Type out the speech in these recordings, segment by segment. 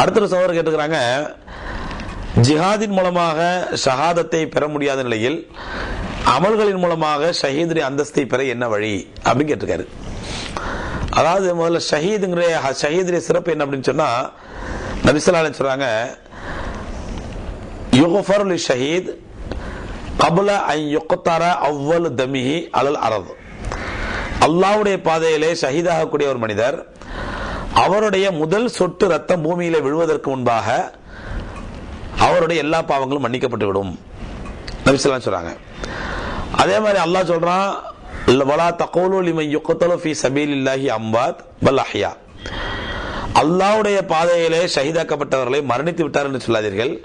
அடுத்த சோதரர் கேட்டுக்கிறாங்க ஜிஹாதின் மூலமாக ஷஹாதத்தை பெற முடியாத நிலையில் அமல்களின் மூலமாக ஷஹீதுடைய அந்தஸ்தை பெற என்ன வழி? அப்படின்னு கேட்டிருக்காரு. அதாவது முதல்ல ஷஹீதுங்கிற ஷஹீதுடைய சிறப்பு என்ன அப்படின்னு சொன்னா நபிசல்லால சொல்றாங்க யுகஃபருல் ஷஹீத் கபுல ஐ யொக்கத்தார அவ்வல் தமிஹி அலல் அரது. அல்லாவுடைய பாதையிலே ஷஹீதாகக்கூடிய ஒரு மனிதர் அவருடைய முதல் சொட்டு ரத்தம் பூமியில விழுவதற்கு முன்பாக அவருடைய எல்லா பாவங்களும் மன்னிக்கப்பட்டு விடும். நபிசல்லாம் சொல்றாங்க. அதே மாதிரி அல்லாஹ் சொல்றான் வலா தகோலு லிமன் யுக்கத்தலு ஃபி சபீலில்லாஹி அம்பாத் பல் அஹ்யா. அல்லாவுடைய பாதையிலே ஷஹீதாக்கப்பட்டவர்களை மரணித்து விட்டார் என்று சொல்லாதீர்கள்.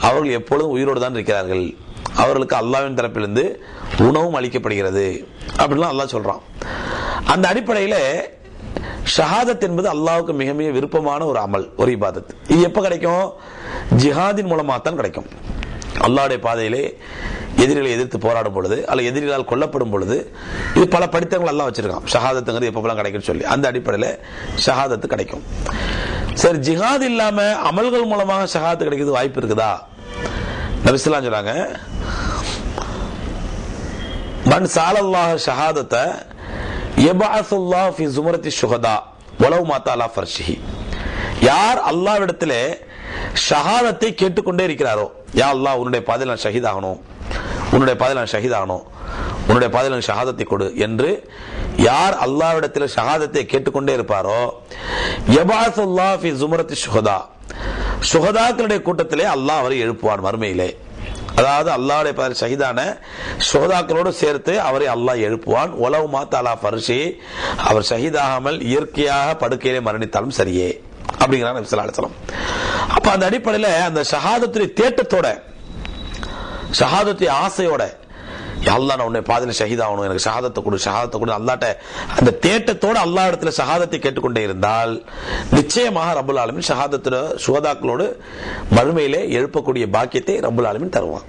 அவர்கள் எப்பொழுதும் உயிரோடு தான் இருக்கிறார்கள். அவர்களுக்கு அல்லாவின் தரப்பிலிருந்து உணவும் அளிக்கப்படுகிறது. அப்படின்லாம் அல்லாஹ் சொல்றான். அந்த அடிப்படையில் ஷஹாதத் என்பது அல்லாவுக்கு மிக மிக விருப்பமான ஒரு அமல் ஒரு இபாதத். இது எப்போ கிடைக்கும்? ஜிஹாதின் மூலமாக தான் கிடைக்கும். அல்லாவுடைய பாதையிலே எதிரிகளை எதிர்த்து போராடும் பொழுது அல்ல எதிரிகளால் கொல்லப்படும் பொழுது இது பல படித்தங்கள் எல்லாம் வச்சிருக்கான். ஷஹாதத்துங்கிறது எப்பப்பெல்லாம் கிடைக்கும்னு சொல்லி. அந்த அடிப்படையில் ஷஹாதத்து கிடைக்கும். சரி ஜிஹாத் இல்லாமல் அமல்கள் மூலமாக ஷஹாத்து கிடைக்கிறது வாய்ப்பு இருக்குதா? நபிசுல்லாம் சொல்றாங்க மண் சாலல்லாக ஷஹாதத்தை எபாசுல்லாஹ் ஃபி ஜுமரத்தி ஷுஹதா உலவு மாத்தா அலா ஃபர்ஷிஹி. யார் அல்லாவிடத்திலே ஷஹாதத்தை கேட்டுக்கொண்டே இருக்கிறாரோ யா அல்லாஹ் உன்னுடைய பாதையில் நான் ஷஹீத் உன்னுடைய பாதையில் நான் ஷஹீத் உன்னுடைய பாதையில் நான் ஷஹாதத்தை கொடு என்று யார் அல்லாவிடத்தில் ஷஹாதத்தை கேட்டுக்கொண்டே இருப்பாரோ எபாசுல்லாஹ் ஃபி ஜுமரத்தி ஷுஹதா. சுகதாக்களுடைய கூட்டத்திலே அல்லாஹ் அவரை எழுப்புவான் மறுமையிலே. அதாவது அல்லாவுடைய பெயர் ஷஹீதான சோதாக்களோடு சேர்த்து அவரை அல்லாஹ் எழுப்புவான். உலவு மாத்தாலா பரிசு அவர் ஷஹீதாகாமல் இயற்கையாக படுக்கையிலே மரணித்தாலும் சரியே அப்படிங்கிறாங்க நபி ஸல்லல்லாஹு அப்போ அந்த அடிப்படையில் அந்த ஷஹாதத்துடைய தேட்டத்தோட ஷஹாதத்துடைய ஆசையோட அல்லா நான் உன்னை பாதையில் ஷஹீதாகணும். எனக்கு ஷஹாதத்தை கொடு ஷஹாதத்தை கொடு. அல்லாட்ட அந்த தேட்டத்தோட அல்லா இடத்துல ஷஹாதத்தை கேட்டுக்கொண்டே இருந்தால் நிச்சயமாக ரபுல் ஆலமின் ஷஹாதத்துல சுகதாக்களோடு மறுமையிலே எழுப்பக்கூடிய பாக்கியத்தை ரபுல் ஆலமின் தருவான்.